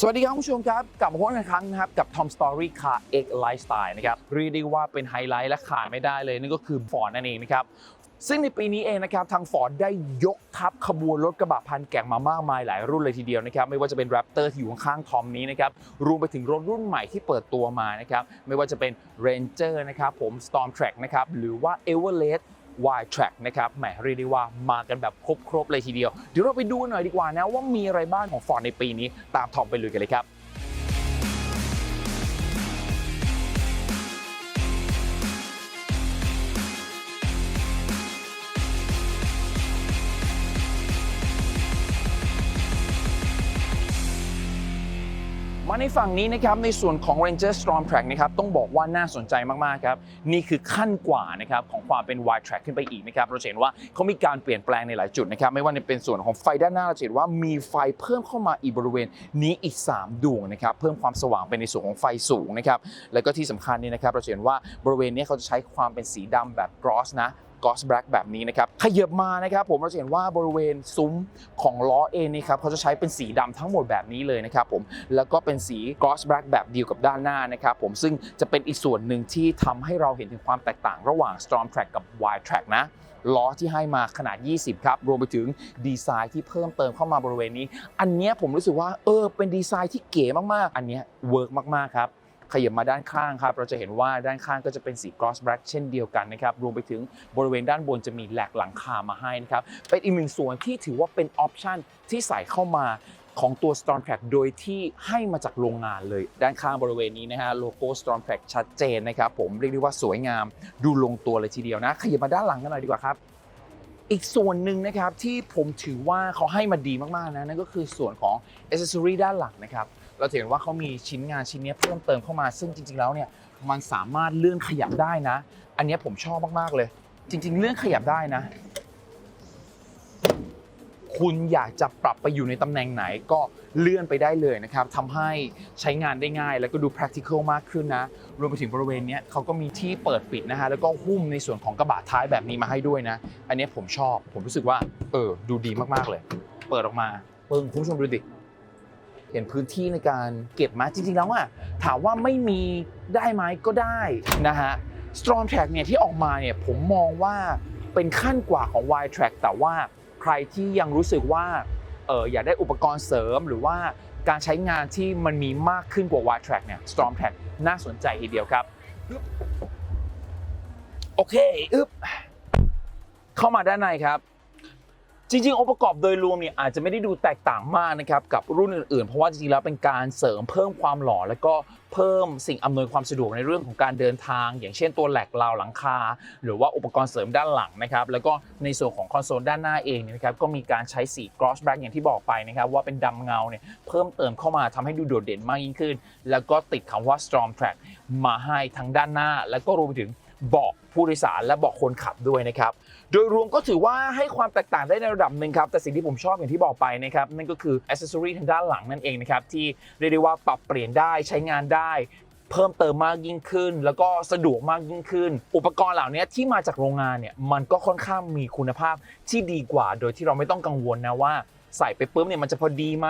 สวัสดีครับผู้ชมครับกลับมาพบกันอีกครั้งนะครับกับ Tom Story Car X Lifestyle นะครับเรียกได้ว่าเป็นไฮไลท์และขาดไม่ได้เลยนั่นก็คือ Ford นั่นเองนะครับซึ่งในปีนี้เองนะครับทาง Ford ได้ยกทัพขบวนรถกระบะพันแก่งมามากมายหลายรุ่นเลยทีเดียวนะครับไม่ว่าจะเป็น Raptor ที่อยู่ข้างๆทอมนี้นะครับรวมไปถึงรถรุ่นใหม่ที่เปิดตัวมานะครับไม่ว่าจะเป็น Ranger นะครับผม Storm Track นะครับหรือว่า Everest Y Track นะครับแหมเรียกได้ว่ามากันแบบครบๆเลยทีเดียว เดี๋ยวเราไปดูหน่อยดีกว่านะว่ามีอะไรบ้างของ Ford ในปีนี้ ตามทอมไปลุยกันเลยครับาในฝั่งนี้นะครับในส่วนของ Ranger Storm Track นะครับต้องบอกว่าน่าสนใจมากๆครับนี่คือขั้นกว่านะครับของความเป็น wide track ขึ้นไปอีกนะครับเราเห็นว่าเขามีการเปลี่ยนแปลงในหลายจุดนะครับไม่ว่าจะเป็นส่วนของไฟด้านหน้าเราเห็นว่ามีไฟเพิ่มเข้ามาอีกบริเวณนี้อีก 3 ดวงนะครับเพิ่มความสว่างไปในส่วนของไฟสูงนะครับแล้วก็ที่สำคัญนี่นะครับเราเห็นว่าบริเวณนี้เขาจะใช้ความเป็นสีดำแบบ gloss นะ กอสแบล็กแบบนี้นะครับขยับมานะครับผมเราจะเห็นว่าบริเวณซุ้มของล้อเองนี่ครับเขาจะใช้เป็นสีดำทั้งหมดแบบนี้เลยนะครับผมแล้วก็เป็นสีกอสแบล็กแบบเดียวกับด้านหน้านะครับผมซึ่งจะเป็นอีกส่วนหนึ่งที่ทำให้เราเห็นถึงความแตกต่างระหว่าง Storm Track กับ Wide Track นะล้อที่ให้มาขนาด 20 ครับ รวมไปถึงดีไซน์ที่เพิ่มเติมเข้ามาบริเวณนี้ อันนี้ผมรู้สึกว่าเออเป็นดีไซน์ที่เก๋มากๆ อันนี้เวิร์กมากๆครับ ขยับมาด้านข้างครับเราจะเห็นว่าด้านข้างก็จะเป็นสี gloss black เช่นเดียวกันนะครับรวมไปถึงบริเวณด้านบนจะมีแหลกหลังคามาให้นะครับเป็นอีกหนึ่งส่วนที่ถือว่าเป็นออปชันที่ใส่เข้ามาของตัว Storm Track โดยที่ให้มาจากโรงงานเลย ด้านข้างบริเวณนี้นะฮะโลโก้ Storm Track ชัดเจนนะครับผมเรียกได้ว่าสวยงามดูลงตัวเลยทีเดียวนะ ขยับมาด้านหลังกันหน่อยดีกว่าครับ อีกส่วนหนึ่งนะครับที่ผมถือว่าเขาให้มาดีมากๆนะนั่นก็คือส่วนของ a c c e s s o r y ด้านหลังนะครับ เราเห็นว่าเขามีชิ้นงานชิ้นนี้เพิ่มเติมเข้ามาซึ่งจริง ๆ แล้วเนี่ยมันสามารถเลื่อนขยับได้นะ อันนี้ผมชอบมากๆเลย จริง ๆ เลื่อนขยับได้นะ คุณอยากจะปรับไปอยู่ในตำแหน่งไหนก็เลื่อนไปได้เลยนะครับทำให้ใช้งานได้ง่าย แล้วก็ดู practical มากขึ้นนะ รวมไปถึงบริเวณนี้เขาก็มีที่เปิดปิดนะฮะแล้วก็หุ้มในส่วนของกระบะท้ายแบบนี้มาให้ด้วยนะ อันนี้ผมชอบ ผมรู้สึกว่าเออดูดีมากๆเลย เปิดออกมาเปึ้งคุณผู้ชมดูดิ เห็นพื้นที่ในการเก็บไหมาจริงๆแล้วอะถามว่าไม่มีได้ไหมก็ได้นะฮะ Storm Track เนี่ยที่ออกมาเนี่ยผมมองว่าเป็นขั้นกว่าของ Wide Track แต่ว่าใครที่ยังรู้สึกว่าเอออยากได้อุปกรณ์เสริมหรือว่าการใช้งานที่มันมีมากขึ้นกว่า Wide Track เนี่ย Storm Track น่าสนใจทีเดียวครับอึ๊บโอเคอึ๊บเข้ามาด้านในครับ จริงๆองค์ประกอบโดยรวมเนี่ยอาจจะไม่ได้ดูแตกต่างมากนะครับกับรุ่นอื่นๆ เพราะว่าจริงๆแล้วเป็นการเสริมเพิ่มความหล่อแล้วก็เพิ่มสิ่งอำนวยความสะดวกในเรื่องของการเดินทาง อย่างเช่นตัวแหลกราวหลังคา หรือว่าอุปกรณ์เสริมด้านหลังนะครับแล้วก็ในส่วนของคอนโซลด้านหน้าเองเนี่ยนะครับก็มีการใช้สี gloss black อย่างที่บอกไปนะครับว่าเป็นดำเงาเนี่ยเพิ่มเติมเข้ามาทำให้ดูโดดเด่นมากยิ่งขึ้น แล้วก็ติดคำว่า storm track มาให้ทั้งด้านหน้า แล้วก็รวมไปถึงเบาะ ผู้โดยสารและเบาะคนขับด้วยนะครับ โดยรวมก็ถือว่าให้ความแตกต่างได้ในระดับหนึ่งครับ แต่สิ่งที่ผมชอบอย่างที่บอกไปนะครับ นั่นก็คืออ c เซสซอรีทางด้านหลังนั่นเองนะครับ ที่เรียกได้ว่าปรับเปลี่ยนได้ใช้งานได้เพิ่มเติมมากยิ่งขึ้น แล้วก็สะดวกมากยิ่งขึ้น อุปกรณ์เหล่านี้ที่มาจากโรงงานเนี่ยมันก็ค่อนข้างมีคุณภาพที่ดีกว่า โดยที่เราไม่ต้องกังวลนะว่าใส่ไปปุ๊บเนี่ยมันจะพอดีไหม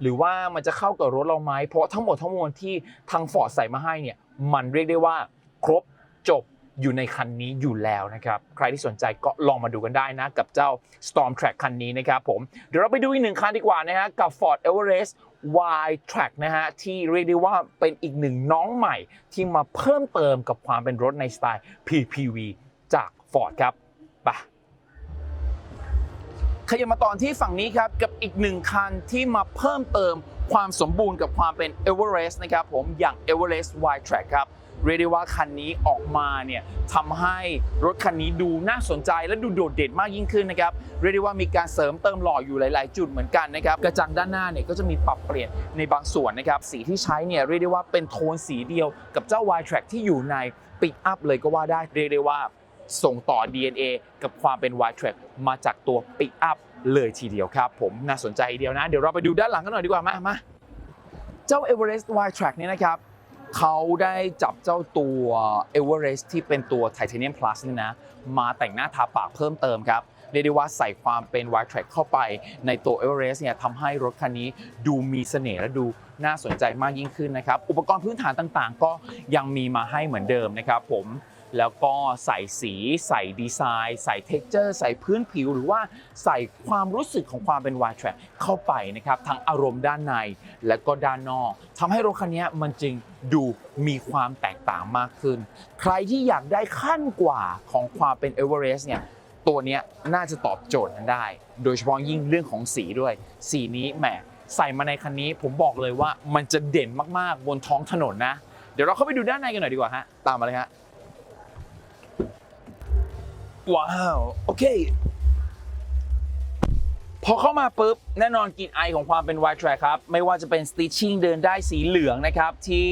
หรือว่ามันจะเข้ากับรถเราไหมเพราะทั้งหมดทั้งมวลที่ทางฟอร์ดใส่มาให้เนี่ยมันเรียกได้ว่า ครบจบ อยู่ในคันนี้อยู่แล้วนะครับ ใครที่สนใจก็ลองมาดูกันได้นะ กับเจ้า Storm Track คันนี้นะครับผม เดี๋ยวเราไปดูอีกหนึ่งคันดีกว่านะฮะกับ Ford Everest Y Track นะฮะที่เรียกได้ว่าเป็นอีกหนึ่งน้องใหม่ที่มาเพิ่มเติมกับความเป็นรถในสไตล์ PPV จาก Ford ครับไปขยับมาตอนที่ฝั่งนี้ครับกับอีกหนึ่งคันที่มาเพิ่มเติมความสมบูรณ์กับความเป็น Everest นะครับผมอย่าง Everest Y Track ครับ เรียกได้ว่าคันนี้ออกมาเนี่ยทำให้รถคันนี้ดูน่าสนใจและดูโดดเด่นมากยิ่งขึ้นนะครับเรียกได้ว่ามีการเสริมเติมหล่ออยู่หลาย ๆ จุดเหมือนกันนะครับกระจังด้านหน้าเนี่ยก็จะมีปรับเปลี่ยนในบางส่วนนะครับสีที่ใช้เนี่ยเรียกได้ว่าเป็นโทนสีเดียวกับเจ้า Y Track ที่อยู่ใน Pick Up เลยก็ว่าได้เรียกได้ว่าส่งต่อ DNA กับความเป็น Y Track มาจากตัว Pick Up เลยทีเดียวครับ ผมน่าสนใจเดียวนะ เดี๋ยวเราไปดูด้านหลังกันหน่อยดีกว่ามามาเจ้า Everest Y Track เนี่ยนะครับ เขาได้จับเจ้าตัว Everest ที่เป็นตัว Titanium Plus นี่นะมาแต่งหน้าทาปากเพิ่มเติมครับเรียกได้ว่าใส่ความเป็น Wide Track เข้าไปในตัว Everest เนี่ยทำให้รถคันนี้ดูมีเสน่ห์และดูน่าสนใจมากยิ่งขึ้นนะครับ อุปกรณ์พื้นฐานต่างๆ ก็ยังมีมาให้เหมือนเดิมนะครับผม แล้วก็ใส่สี ใส่ดีไซน์ ใส่เท็กเจอร์ ใส่พื้นผิว หรือว่าใส่ความรู้สึกของความเป็น Wide Track เข้าไปนะครับทั้งอารมณ์ด้านในและก็ด้านนอกทำให้รถคันนี้มันจึงดูมีความแตกต่างมากขึ้น ใครที่อยากได้ขั้นกว่าของความเป็น Everest เนี่ยตัวนี้น่าจะตอบโจทย์นั้นได้ โดยเฉพาะยิ่งเรื่องของสีด้วย สีนี้แหมใส่มาในคันนี้ผมบอกเลยว่ามันจะเด่นมากๆบนท้องถนนนะ เดี๋ยวเราเข้าไปดูด้านในกันหน่อยดีกว่าฮะตามมาเลยฮะ ว้าว โอเค พอเข้ามาปุ๊บ แน่นอนกลินไอของความเป็น Wide Track ครับ ไม่ว่าจะเป็น Stitching เดินได้สีเหลืองนะครับ ที่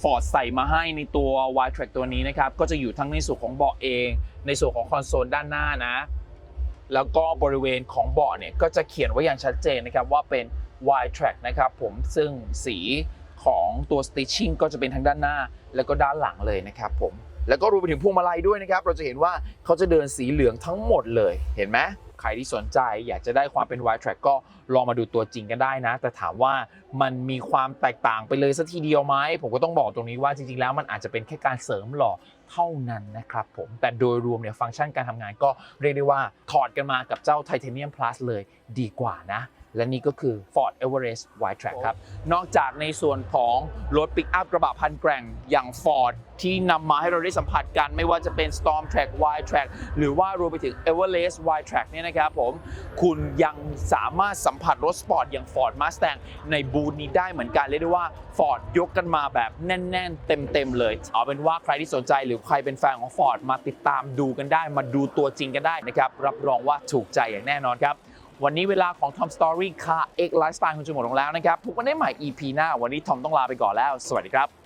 Ford ใส่มาให้ในตัว Wide Track ตัวนี้นะครับ ก็จะอยู่ทั้งในส่วนของเบาะเอง ในส่วนของคอนโซลด้านหน้านะ แล้วก็บริเวณของเบาะเนี่ย ก็จะเขียนไว้อย่างชัดเจนนะครับว่าเป็น Wide Track นะครับผมซึ่งสีของตัว Stitching ก็จะเป็นทั้งด้านหน้า แล้วก็ด้านหลังเลยนะครับผม แล้วก็รวมไปถึงพวงมาลัยด้วยนะครับ เราจะเห็นว่าเขาจะเดินสีเหลืองทั้งหมดเลย เห็นไหมใครที่สนใจอยากจะได้ความเป็น Wide Track ก็ลองมาดูตัวจริงกันได้นะ แต่ถามว่ามันมีความแตกต่างไปเลยสักทีเดียวไหม ผมก็ต้องบอกตรงนี้ว่าจริงๆ แล้วมันอาจจะเป็นแค่การเสริมหล่อเท่านั้นนะครับผม แต่โดยรวมเนี่ยฟังก์ชันการทำงานก็เรียกได้ว่าถอดกันมากับเจ้า Titanium Plus เลยดีกว่านะ และนี่ก็คือ Ford Everest Wide Track ครับ นอกจากในส่วนของรถปิกอัพกระบะพันแกร่งอย่าง Ford ที่นำมาให้เราได้สัมผัสกัน ไม่ว่าจะเป็น Storm Track Wide Track หรือว่ารวมไปถึง Everest Wide Track เนี่ยนะครับผมคุณยังสามารถสัมผัสรถสปอร์ตอย่าง Ford Mustang ในบูธนี้ได้เหมือนกัน เรียกได้ว่า Ford ยกกันมาแบบแน่น ๆ เต็ม ๆ เลย เอาเป็นว่าใครที่สนใจหรือใครเป็นแฟนของ Ford มาติดตามดูกันได้ มาดูตัวจริงกันได้นะครับรับรองว่าถูกใจอย่างแน่นอนครับ วันนี้เวลาของ Tom Story Car X Lifestyle คุณจะหมดลงแล้วนะครับพบกันได้ใหม่ EP หน้า วันนี้ทอมต้องลาไปก่อนแล้ว สวัสดีครับ